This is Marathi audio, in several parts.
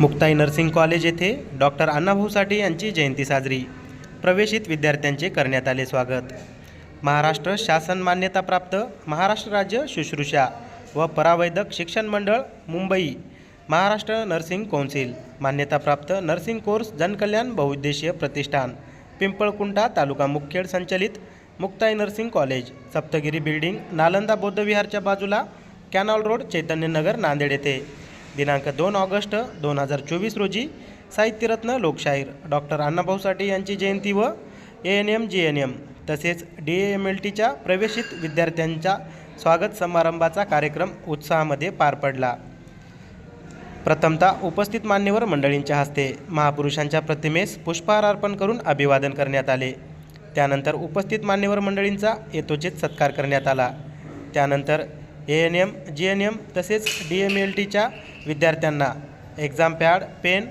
मुक्ताई नर्सिंग कॉलेज येथे डॉक्टर अण्णाभाऊ साठे यांची जयंती साजरी. प्रवेशित विद्यार्थ्यांचे करण्यात आले स्वागत. महाराष्ट्र शासन मान्यताप्राप्त महाराष्ट्र राज्य शुश्रूषा व परावैदक शिक्षण मंडळ मुंबई. Maharashtra nursing council. मान्यताप्राप्त नर्सिंग कोर्स जनकल्याण बहुउद्देशीय प्रतिष्ठान. पिंपळकुंटा तालुका मुखेड संचलित Muktai nursing college. Saptagiri building Nalanda बौद्ध विहारच्या बाजूला कॅनॉल रोड चैतन्यनगर नांदेड येथे. दिनांक दोन ऑगस्ट दोन हजार चोवीस रोजी साहित्यरत्न लोकशाहीर डॉक्टर अण्णाभाऊ साठे यांची जयंती व A N M G N M तसेच डी एम एल टीच्या प्रवेशित विद्यार्थ्यांच्या स्वागत समारंभाचा कार्यक्रम उत्साहामध्ये पार पडला. प्रथमतः उपस्थित मान्यवर मंडळींच्या हस्ते महापुरुषांच्या प्रतिमेस पुष्पहार अर्पण करून अभिवादन करण्यात आले. त्यानंतर उपस्थित मान्यवर मंडळींचा यथोचित सत्कार करण्यात आला. त्यानंतर A N M G N M तसेच डी एम एल टीच्या विद्यार्थ्यांना एक्झाम पॅड पेन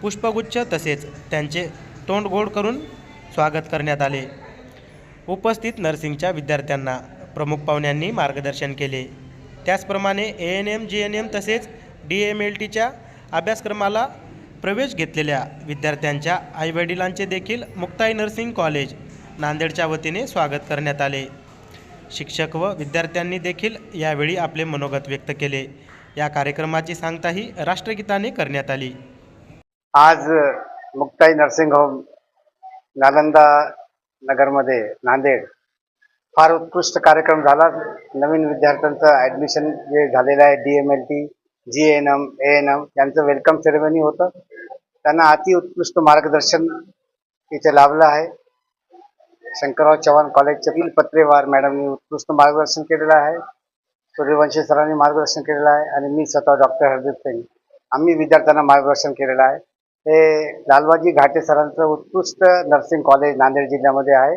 पुष्पगुच्छ तसेच त्यांचे तोंड गोड करून स्वागत करण्यात आले. उपस्थित नर्सिंगच्या विद्यार्थ्यांना प्रमुख पाहुण्यांनी मार्गदर्शन केले. त्याचप्रमाणे A N M G N M तसेच डी एम एल टीच्या अभ्यासक्रमाला प्रवेश घेतलेल्या विद्यार्थ्यांच्या आईवडिलांचे देखील मुक्ताई नर्सिंग कॉलेज नांदेडच्या वतीने स्वागत करण्यात आले. शिक्षक व विद्यार्थ्यांनी देखील यावेळी आपले मनोगत व्यक्त केले. या कार्यक्रमाची सांगताही राष्ट्रगीताने करण्यात आली. आज मुक्ताई नर्सिंग होम नालंदा नगरमध्ये नांदेड फार उत्कृष्ट कार्यक्रम झाला. नवीन विद्यार्थ्यांचं ॲडमिशन जे झालेलं आहे D M L T G N M A N M यांचं वेलकम सेरेमनी होतं. त्यांना अति उत्कृष्ट मार्गदर्शन इथे लाभलं आहे. शंकरराव चव्हाण कॉलेजचे बिल पत्रेवार मॅडमनी उत्कृष्ट मार्गदर्शन केलेलं आहे. सूर्यवंशी सरांनी मार्गदर्शन केलेलं आहे आणि मी स्वतः डॉक्टर हरदीप सिंग. आम्ही विद्यार्थ्यांना मार्गदर्शन केलेलं आहे. हे लालबाजी घाटे सरांचं उत्कृष्ट नर्सिंग कॉलेज नांदेड जिल्ह्यामध्ये आहे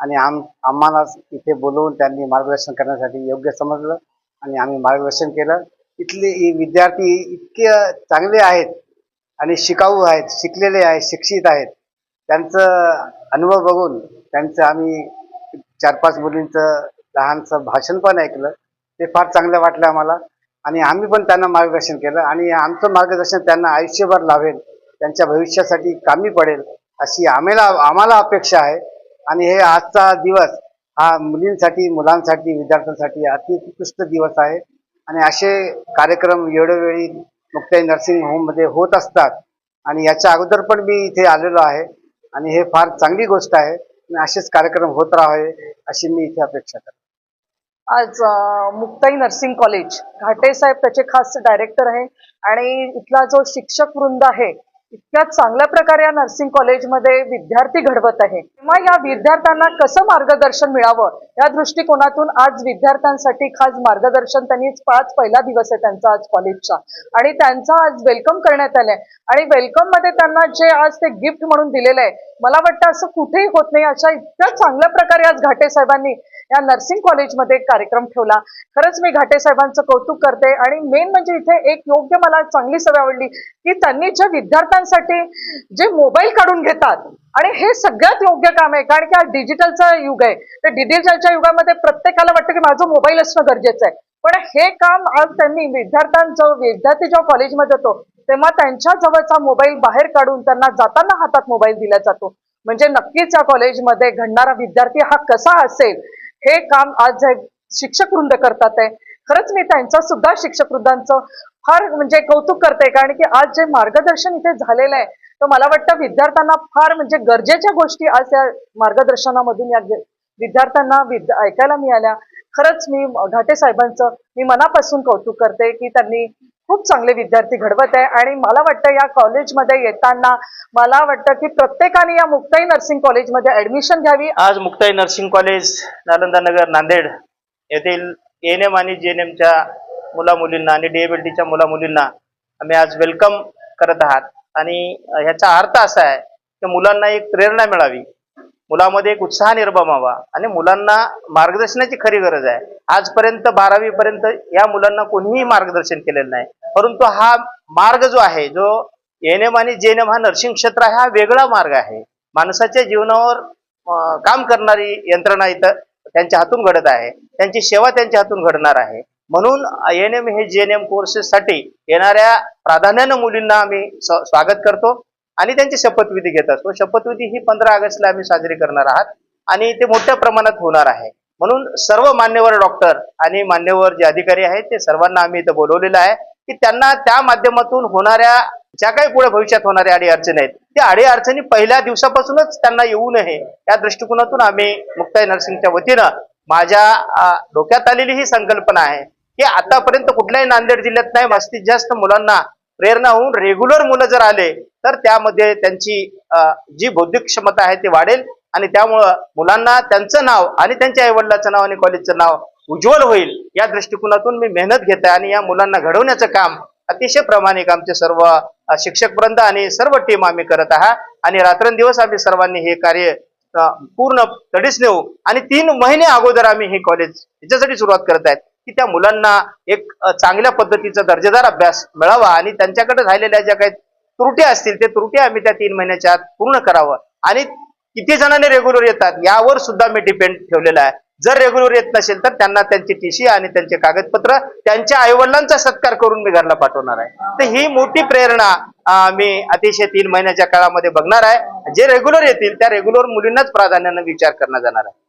आणि आम आम्हाला इथे बोलवून त्यांनी मार्गदर्शन करण्यासाठी योग्य समजलं आणि आम्ही मार्गदर्शन केलं. इथले विद्यार्थी इतके चांगले आहेत आणि शिकाऊ आहेत शिकलेले आहेत शिक्षित आहेत. त्यांचं अनुभव बघून त्यांचं आम्ही चार पाच मुलींचं लहानसं भाषण पण ऐकलं. ते फार चांगलं वाटलं आम्हाला. आणि आम्ही पण त्यांना मार्गदर्शन केलं. आणि आमचं मार्गदर्शन त्यांना आयुष्यभर लावेल. त्यांच्या भविष्यासाठी कामी पडेल अशी आम्हाला आम्हाला अपेक्षा आहे. आणि हे आजचा दिवस हा मुलींसाठी मुलांसाठी विद्यार्थ्यांसाठी अतिउत्कृष्ट दिवस आहे. आणि असे कार्यक्रम वेळोवेळी मुक्ताई नर्सिंग होममध्ये होत असतात. आणि याच्या अगोदर पण मी इथे आलेलो आहे. आणि हे फार चांगली गोष्ट आहे. असेच कार्यक्रम होत राहावे अशी मी इथे अपेक्षा करतो. आज मुक्ताई नर्सिंग कॉलेज घाटे साहेब त्याचे खास डायरेक्टर आहे आणि इथला जो शिक्षक वृंद आहे इतक्या चांगल्या प्रकारे या नर्सिंग कॉलेजमध्ये विद्यार्थी घडवत आहे. तेव्हा या विद्यार्थ्यांना कसं मार्गदर्शन मिळावं? या दृष्टिकोनातून आज विद्यार्थ्यांसाठी खास मार्गदर्शन त्यांनी पाच पहिला दिवस आहे त्यांचा आज कॉलेजचा आणि त्यांचा आज वेलकम करण्यात आलंय. आणि वेलकममध्ये त्यांना जे आज ते गिफ्ट म्हणून दिलेलं आहे मला वाटतं असं कुठेही होत नाही. अशा इतक्या चांगल्या प्रकारे आज घाटे साहेबांनी या नर्सिंग कॉलेजमध्ये एक कार्यक्रम ठेवला. खरंच मी घाटे साहेबांचं कौतुक करते. आणि मेन म्हणजे इथे एक योग्य मला चांगली सवय आवडली की त्यांनी ज्या मुलांसाठी जे मोबाईल काढून घेतात आणि हे सगळ्यात योग्य काम आहे. कारण की हा डिजिटलचं युग आहे. तर डिजिटलच्या युगामध्ये प्रत्येकाला वाटतं की माझं मोबाईल असणं गरजेचं आहे. पण हे काम आज त्यांनी विद्यार्थ्यांचं विद्यार्थी जेव्हा कॉलेजमध्ये येतो तेव्हा त्यांच्या जवळचा मोबाईल बाहेर काढून त्यांना जाताना हातात मोबाईल दिला जातो. म्हणजे नक्कीच या कॉलेजमध्ये घडणारा विद्यार्थी हा कसा असेल हे काम आज जे शिक्षक वृंद करतात आहे. खरंच मी त्यांचं सुद्धा शिक्षक वृंदांचं फार म्हणजे कौतुक करते कारण की आज जे मार्गदर्शन इथे झालेलं आहे तर मला वाटतं विद्यार्थ्यांना फार म्हणजे गरजेच्या गोष्टी आज या मार्गदर्शनामधून या विद्यार्थ्यांना विद ऐकायला मिळाल्या. खरंच मी घाटे साहेबांचं मी मनापासून कौतुक करते की त्यांनी खूप चांगले विद्यार्थी घडवत आहे. आणि मला वाटतं या कॉलेजमध्ये येताना मला वाटतं की प्रत्येकाने या मुक्ताई नर्सिंग कॉलेजमध्ये ऍडमिशन घ्यावी. आज मुक्ताई नर्सिंग कॉलेज नालंदा नगर नांदेड येथील एन एम आणि जे एन एमच्या मुला मुलींना आणि डीएबीएलटीच्या मुला मुलींना आम्ही आज वेलकम करत आहात. आणि ह्याचा अर्थ असा आहे की मुलांना एक प्रेरणा मिळावी. मुलामध्ये एक उत्साह निर्माण व्हावा आणि मुलांना मार्गदर्शनाची खरी गरज आहे. आजपर्यंत बारावी पर्यंत या मुलांना कोणीही मार्गदर्शन केलेलं नाही. परंतु हा मार्ग जो आहे जो एन एम आणि जे एन एम हा नर्सिंग क्षेत्र आहे हा वेगळा मार्ग आहे. माणसाच्या जीवनावर काम करणारी यंत्रणा इथं त्यांच्या हातून घडत आहे. त्यांची सेवा त्यांच्या हातून घडणार आहे. म्हणून एन एम हे जी एन एम कोर्सेससाठी येणाऱ्या प्राधान्यानं मुलींना आम्ही स्वागत करतो आणि त्यांची शपथविधी घेत असतो. शपथविधी ही पंधरा ऑगस्टला आम्ही साजरी करणार आहात आणि ते मोठ्या प्रमाणात होणार आहे. म्हणून सर्व मान्यवर डॉक्टर आणि मान्यवर जे अधिकारी आहेत ते सर्वांना आम्ही इथं बोलवलेलं आहे की त्यांना त्या माध्यमातून होणाऱ्या ज्या काही पुढे भविष्यात होणाऱ्या अडी अडचणी आहेत त्या अडी अडचणी पहिल्या दिवसापासूनच त्यांना येऊ नये या दृष्टिकोनातून आम्ही मुक्ताई नर्सिंगच्या वतीनं माझ्या डोक्यात आलेली ही संकल्पना आहे की आतापर्यंत कुठल्याही नांदेड जिल्ह्यात नाही जास्तीत जास्त मुलांना प्रेरणा होऊन रेग्युलर मुलं जर आले तर त्यामध्ये त्यांची जी बौद्धिक क्षमता आहे ती वाढेल आणि त्यामुळं मुलांना त्यांचं नाव आणि त्यांच्या आईवडिलाचं नाव आणि कॉलेजचं नाव उज्ज्वल होईल या दृष्टिकोनातून मी मेहनत घेत आहे आणि या मुलांना घडवण्याचं काम अतिशय प्रामाणिक आमचे सर्व शिक्षक वृंद आणि सर्व टीम आम्ही करत आहात. आणि रात्रंदिवस आम्ही सर्वांनी हे कार्य पूर्ण तडीस नेऊ. आणि तीन महिने अगोदर आम्ही हे कॉलेज याच्यासाठी सुरुवात करत आहेत. की त्या मुलांना एक चांगल्या पद्धतीचा दर्जेदार अभ्यास मिळावा आणि त्यांच्याकडे राहिलेल्या ज्या काही त्रुटी असतील ते त्रुटी आम्ही त्या तीन महिन्याच्या आत पूर्ण करावं. आणि किती जणांनी रेग्युलर येतात यावर सुद्धा मी डिपेंड ठेवलेला आहे. जर रेग्युलर येत नसेल तर त्यांना त्यांची टीसी आणि त्यांचे कागदपत्र त्यांच्या आईवडिलांचा सत्कार करून मी घरला पाठवणार आहे. तर ही मोठी प्रेरणा मी अतिशय तीन महिन्याच्या काळामध्ये बघणार आहे. जे रेग्युलर येतील त्या रेग्युलर मुलींनाच प्राधान्यानं विचार करण्यात जाणार आहे.